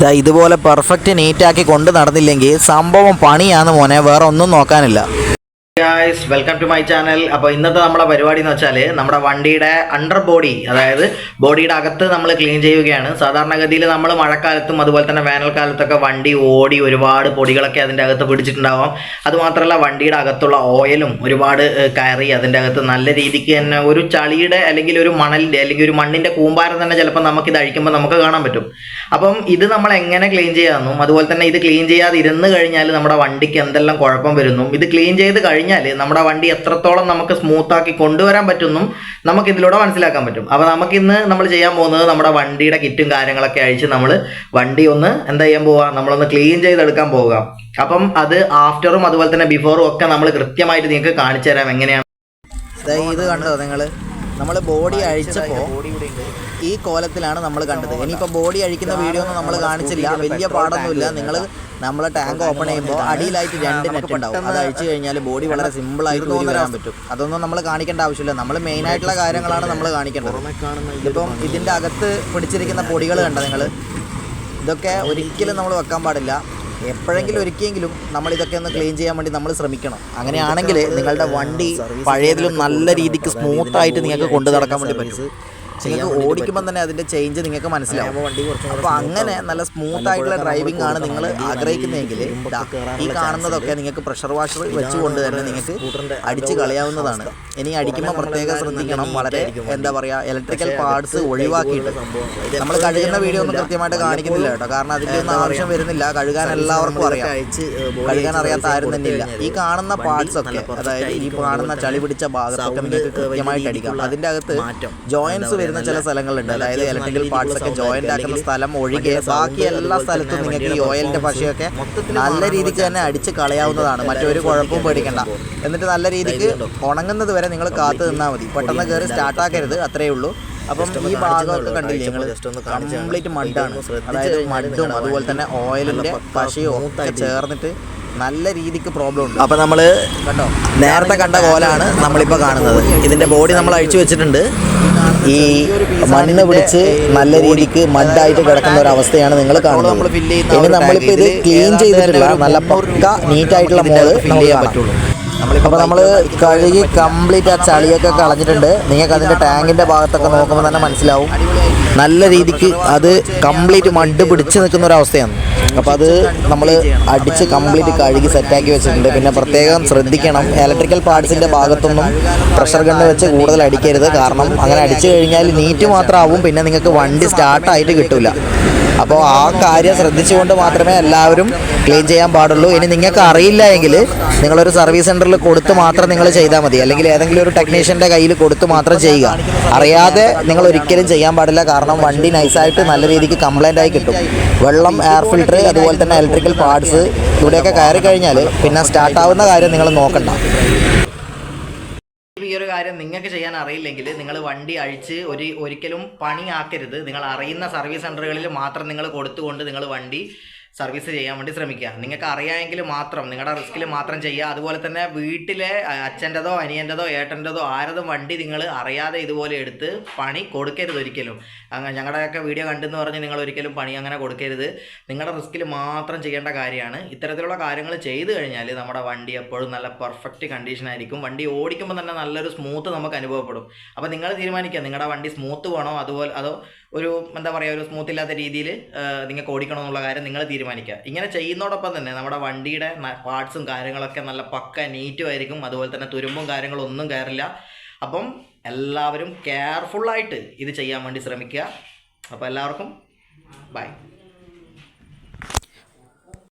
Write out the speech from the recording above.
ദാ ഇതുപോലെ പെർഫെക്റ്റ് നീറ്റാക്കി കൊണ്ട് നടന്നില്ലെങ്കിൽ സംഭവം പണിയാന്ന് മോനെ വേറെ ഒന്നും നോക്കാനില്ല. Guys welcome to my channel അപ്പോൾ ഇന്നത്തെ നമ്മുടെ പരിപാടി എന്ന് വെച്ചാൽ നമ്മുടെ വണ്ടിയുടെ അണ്ടർ ബോഡി അതായത് ബോഡിയുടെ അകത്ത് നമ്മൾ ക്ലീൻ ചെയ്യുകയാണ്. സാധാരണഗതിയിൽ നമ്മൾ മഴക്കാലത്തും അതുപോലെ തന്നെ വേനൽക്കാലത്തൊക്കെ വണ്ടി ഓടി ഒരുപാട് പൊടികളൊക്കെ അതിന്റെ അകത്ത് പിടിച്ചിട്ടുണ്ടാവാം. അതുമാത്രമല്ല വണ്ടിയുടെ അകത്തുള്ള ഓയിലും ഒരുപാട് കയറി അതിന്റെ അകത്ത് നല്ല രീതിക്ക് തന്നെ ഒരു ചളിയുടെ അല്ലെങ്കിൽ ഒരു മണലിന്റെ അല്ലെങ്കിൽ ഒരു മണ്ണിന്റെ കൂമ്പാരം തന്നെ ചിലപ്പോൾ നമുക്ക് ഇത് അഴിക്കുമ്പോൾ നമുക്ക് കാണാൻ പറ്റും. അപ്പം ഇത് നമ്മൾ എങ്ങനെ ക്ലീൻ ചെയ്യാമെന്നും അതുപോലെ തന്നെ ഇത് ക്ലീൻ ചെയ്യാതെ ഇരുന്ന് കഴിഞ്ഞാൽ നമ്മുടെ വണ്ടിക്ക് എന്തെല്ലാം കുഴപ്പം വരുന്നു ഇത് ക്ലീൻ ചെയ്ത് കഴിഞ്ഞാൽ നമ്മുടെ വണ്ടി എത്രത്തോളം നമുക്ക് സ്മൂത്താക്കി കൊണ്ടുവരാൻ പറ്റുന്നു നമുക്ക് ഇതിലൂടെ മനസ്സിലാക്കാൻ പറ്റും. അപ്പോൾ നമുക്ക് ഇന്ന് നമ്മൾ ചെയ്യാൻ പോകുന്നത് നമ്മുടെ വണ്ടിയുടെ കിറ്റും കാര്യങ്ങളൊക്കെ അഴിച്ച് നമ്മൾ വണ്ടി ഒന്ന് എന്താ ചെയ്യാൻ പോവുക നമ്മളൊന്ന് ക്ലീൻ ചെയ്തെടുക്കാൻ പോവുക. അപ്പം അത് ആഫ്റ്ററും അതുപോലെ തന്നെ ബിഫോറും ഒക്കെ നമ്മൾ കൃത്യമായിട്ട് നിങ്ങൾക്ക് കാണിച്ചു തരാം എങ്ങനെയാണ് ഇത് കണ്ടോ നിങ്ങൾ നമ്മൾ ബോഡി അഴിച്ചപ്പോൾ ഈ കോലത്തിലാണ് നമ്മൾ കണ്ടത്. ഇനിയിപ്പോൾ ബോഡി അഴിക്കുന്ന വീഡിയോ ഒന്നും നമ്മൾ കാണിച്ചില്ല. വലിയ പാടൊന്നുമില്ല നിങ്ങൾ നമ്മളെ ടാങ്ക് ഓപ്പൺ ചെയ്യുമ്പോൾ അടിയിലായിട്ട് രണ്ട് നെറ്റ് ഉണ്ടാവും. അത് അഴിച്ചു കഴിഞ്ഞാൽ ബോഡി വളരെ സിമ്പിൾ സിമ്പിളായിട്ട് തോന്നി വരാൻ പറ്റും. അതൊന്നും നമ്മൾ കാണിക്കേണ്ട ആവശ്യമില്ല. നമ്മൾ മെയിൻ ആയിട്ടുള്ള കാര്യങ്ങളാണ് നമ്മൾ കാണിക്കേണ്ടത്. ഇതിപ്പം ഇതിന്റെ അകത്ത് പിടിച്ചിരിക്കുന്ന പൊടികൾ കണ്ട നിങ്ങൾ ഇതൊക്കെ ഒരിക്കലും നമ്മൾ വെക്കാൻ പാടില്ല. എപ്പോഴെങ്കിലും ഒരിക്കലെങ്കിലും നമ്മൾ ഇതൊക്കെ ഒന്ന് ക്ലീൻ ചെയ്യാൻ വേണ്ടി നമ്മൾ ശ്രമിക്കണം. അങ്ങനെയാണെങ്കിൽ നിങ്ങളുടെ വണ്ടി പഴയതിലും നല്ല രീതിക്ക് സ്മൂത്ത് ആയിട്ട് നിങ്ങൾക്ക് കൊണ്ടു നടക്കാൻ വേണ്ടി പറ്റും. നിങ്ങൾക്ക് ഓടിക്കുമ്പോൾ തന്നെ അതിന്റെ ചേഞ്ച് നിങ്ങൾക്ക് മനസ്സിലാവും. അപ്പോൾ അങ്ങനെ നല്ല സ്മൂത്ത് ആയിട്ടുള്ള ഡ്രൈവിംഗ് ആണ് നിങ്ങൾ ആഗ്രഹിക്കുന്നതെങ്കിൽ ഈ കാണുന്നതൊക്കെ നിങ്ങൾക്ക് പ്രഷർ വാഷർ വെച്ചുകൊണ്ട് തന്നെ നിങ്ങൾക്ക് അടിച്ച് കളയാവുന്നതാണ്. ഇനി അടിക്കുമ്പോൾ പ്രത്യേകം ശ്രദ്ധിക്കണം. വളരെ എന്താ പറയുക ഇലക്ട്രിക്കൽ പാർട്സ് ഒഴിവാക്കിയിട്ട് നമ്മൾ കഴുകുന്ന വീഡിയോ ഒന്നും കൃത്യമായിട്ട് കാണിക്കുന്നില്ല കേട്ടോ. കാരണം അതിന്റെ ഒന്നും ആവശ്യം വരുന്നില്ല. കഴുകാൻ എല്ലാവർക്കും അറിയാം. കഴുകാൻ അറിയാത്ത ആരും തന്നെ ഇല്ല ഈ കാണുന്ന പാർട്സ് ഒക്കെ അതായത് ഈ കാണുന്ന ചളി പിടിച്ച ഭാഗത്തൊക്കെ നിങ്ങൾക്ക് കൃത്യമായിട്ട് അടിക്കാം. അതിന്റെ അകത്ത് ജോയിൻസ് വരുന്ന ചില സ്ഥലങ്ങളുണ്ട്. അതായത് ഇലക്ട്രിക്കൽ പാർട്സ് ഒക്കെ ജോയിന്റ് ആക്കുന്ന സ്ഥലം ഒഴികെ ബാക്കി എല്ലാ സ്ഥലത്തും നിങ്ങൾക്ക് ഈ ഓയിലിന്റെ പശയൊക്കെ നല്ല രീതിക്ക് തന്നെ അടിച്ച് കളയാവുന്നതാണ്. മറ്റൊരു കുഴപ്പവും പേടിക്കണ്ട. എന്നിട്ട് നല്ല രീതിക്ക് ഉണങ്ങുന്നത് വരെ നിങ്ങൾ കാത്തു നിന്നാൽ മതി. പെട്ടെന്ന് കയറി സ്റ്റാർട്ട് ആക്കരുത്. അത്രയേ ഉള്ളൂ. അപ്പം ഈ ഭാഗമൊക്കെ കണ്ടില്ലേ നിങ്ങൾ കംപ്ലീറ്റ് മഡാണ് അതായത് മഡും അതുപോലെ തന്നെ ഓയിലിന്റെ പശയും ഒക്കെ ചേർന്നിട്ട് നല്ല രീതിക്ക് പ്രോബ്ലം ഉണ്ട്. അപ്പൊ നമ്മൾ കണ്ടോ? നേരത്തെ കണ്ട കോലാണ് നമ്മളിപ്പോൾ കാണുന്നത്. ഇതിന്റെ ബോഡി നമ്മൾ അഴിച്ചു വെച്ചിട്ടുണ്ട്. ഈ മണ്ണ് പിടിച്ച് നല്ല രീതിക്ക് മഡായിട്ട് കിടക്കുന്ന ഒരു അവസ്ഥയാണ് നിങ്ങൾ കാണുന്നത്. ഇനി നമ്മളിപ്പോ ഇത് ക്ലീൻ ചെയ്തിട്ടില്ല നല്ല പക്ക നീറ്റ് ആയിട്ടുള്ള മോൾ ചെയ്യാൻ പറ്റുള്ളൂ. അപ്പോൾ നമ്മൾ കഴുകി കംപ്ലീറ്റ് ആ ചളിയൊക്കെ കളഞ്ഞിട്ടുണ്ട്. നിങ്ങൾക്ക് അതിന്റെ ടാങ്കിന്റെ ഭാഗത്തൊക്കെ നോക്കുമ്പോൾ തന്നെ മനസ്സിലാവും. നല്ല രീതിക്ക് അത് കംപ്ലീറ്റ് മഡ് പിടിച്ച് നിൽക്കുന്ന ഒരു അവസ്ഥയാണ്. അപ്പോൾ അത് നമ്മൾ അടിച്ച് കംപ്ലീറ്റ് കഴുകി സെറ്റാക്കി വെച്ചിട്ടുണ്ട്. പിന്നെ പ്രത്യേകം ശ്രദ്ധിക്കണം ഇലക്ട്രിക്കൽ പാർട്സിന്റെ ഭാഗത്തൊന്നും പ്രഷർ ഗണ്ണ് വെച്ച് കൂടുതൽ അടിക്കരുത്. കാരണം അങ്ങനെ അടിച്ചു കഴിഞ്ഞാൽ നീറ്റ് മാത്രമാവും പിന്നെ നിങ്ങൾക്ക് വണ്ടി സ്റ്റാർട്ടായിട്ട് കിട്ടില്ല അപ്പോൾ ആ കാര്യം ശ്രദ്ധിച്ചുകൊണ്ട് മാത്രമേ എല്ലാവരും ക്ലീൻ ചെയ്യാൻ പാടുള്ളൂ. ഇനി നിങ്ങൾക്ക് അറിയില്ല എങ്കിൽ നിങ്ങളൊരു സർവീസ് സെന്ററിൽ കൊടുത്ത് മാത്രം നിങ്ങൾ ചെയ്താൽ മതി. അല്ലെങ്കിൽ ഏതെങ്കിലും ഒരു ടെക്നീഷ്യന്റെ കയ്യിൽ കൊടുത്ത് മാത്രം ചെയ്യുക. അറിയാതെ നിങ്ങൾ ഒരിക്കലും ചെയ്യാൻ പാടില്ല. കാരണം വണ്ടി നൈസായിട്ട് നല്ല രീതിക്ക് കംപ്ലൈന്റ് ആയി കിട്ടും. വെള്ളം എയർ ഫിൽട്ടർ അതുപോലെ തന്നെ ഇലക്ട്രിക്കൽ പാർട്സ് ഇവിടെയൊക്കെ കയറി കഴിഞ്ഞാൽ പിന്നെ സ്റ്റാർട്ടാവുന്ന കാര്യം നിങ്ങൾ നോക്കണ്ട. ഈ ഒരു കാര്യം നിങ്ങൾക്ക് ചെയ്യാൻ അറിയില്ലെങ്കിൽ നിങ്ങൾ വണ്ടി അഴിച്ച് ഒരു ഒരിക്കലും പണിയാക്കരുത്. നിങ്ങൾ അറിയുന്ന സർവീസ് സെന്ററുകളിൽ മാത്രം നിങ്ങൾ കൊടുത്തുകൊണ്ട് നിങ്ങൾ വണ്ടി സർവീസ് ചെയ്യാൻ വേണ്ടി ശ്രമിക്കുക. നിങ്ങൾക്ക് അറിയാമെങ്കിൽ മാത്രം നിങ്ങളുടെ റിസ്കിൽ മാത്രം ചെയ്യുക. അതുപോലെ തന്നെ വീട്ടിലെ അച്ഛന്റെതോ അനിയന്റെതോ ഏട്ടന്റെതോ ആരതും വണ്ടി നിങ്ങൾ അറിയാതെ ഇതുപോലെ എടുത്ത് പണി കൊടുക്കരുത് ഒരിക്കലും. അങ്ങനെ ഞങ്ങളുടെയൊക്കെ വീഡിയോ കണ്ടെന്ന് പറഞ്ഞ് നിങ്ങൾ ഒരിക്കലും പണി അങ്ങനെ കൊടുക്കരുത്. നിങ്ങളുടെ റിസ്കിൽ മാത്രം ചെയ്യേണ്ട കാര്യമാണ്. ഇത്തരത്തിലുള്ള കാര്യങ്ങൾ ചെയ്തു കഴിഞ്ഞാൽ നമ്മുടെ വണ്ടി എപ്പോഴും നല്ല പെർഫെക്റ്റ് കണ്ടീഷൻ ആയിരിക്കും. വണ്ടി ഓടിക്കുമ്പോൾ തന്നെ നല്ലൊരു സ്മൂത്ത് നമുക്ക് അനുഭവപ്പെടും. അപ്പോൾ നിങ്ങൾ തീരുമാനിക്കുക നിങ്ങളുടെ വണ്ടി സ്മൂത്ത് വേണോ അതുപോലെ അതോ ഒരു എന്താ പറയുക ഒരു സ്മൂത്ത് ഇല്ലാത്ത രീതിയിൽ നിങ്ങൾക്ക് ഓടിക്കണം എന്നുള്ള കാര്യം നിങ്ങൾ തീരുമാനിക്കുക. ഇങ്ങനെ ചെയ്യുന്നതോടൊപ്പം തന്നെ നമ്മുടെ വണ്ടിയുടെ പാർട്സും കാര്യങ്ങളൊക്കെ നല്ല പക്ക നീറ്റും ആയിരിക്കും. അതുപോലെ തന്നെ തുരുമ്പും കാര്യങ്ങളും ഒന്നും കയറില്ല. അപ്പം എല്ലാവരും കെയർഫുള്ളായിട്ട് ഇത് ചെയ്യാൻ വേണ്ടി ശ്രമിക്കുക. അപ്പോൾ എല്ലാവർക്കും ബൈ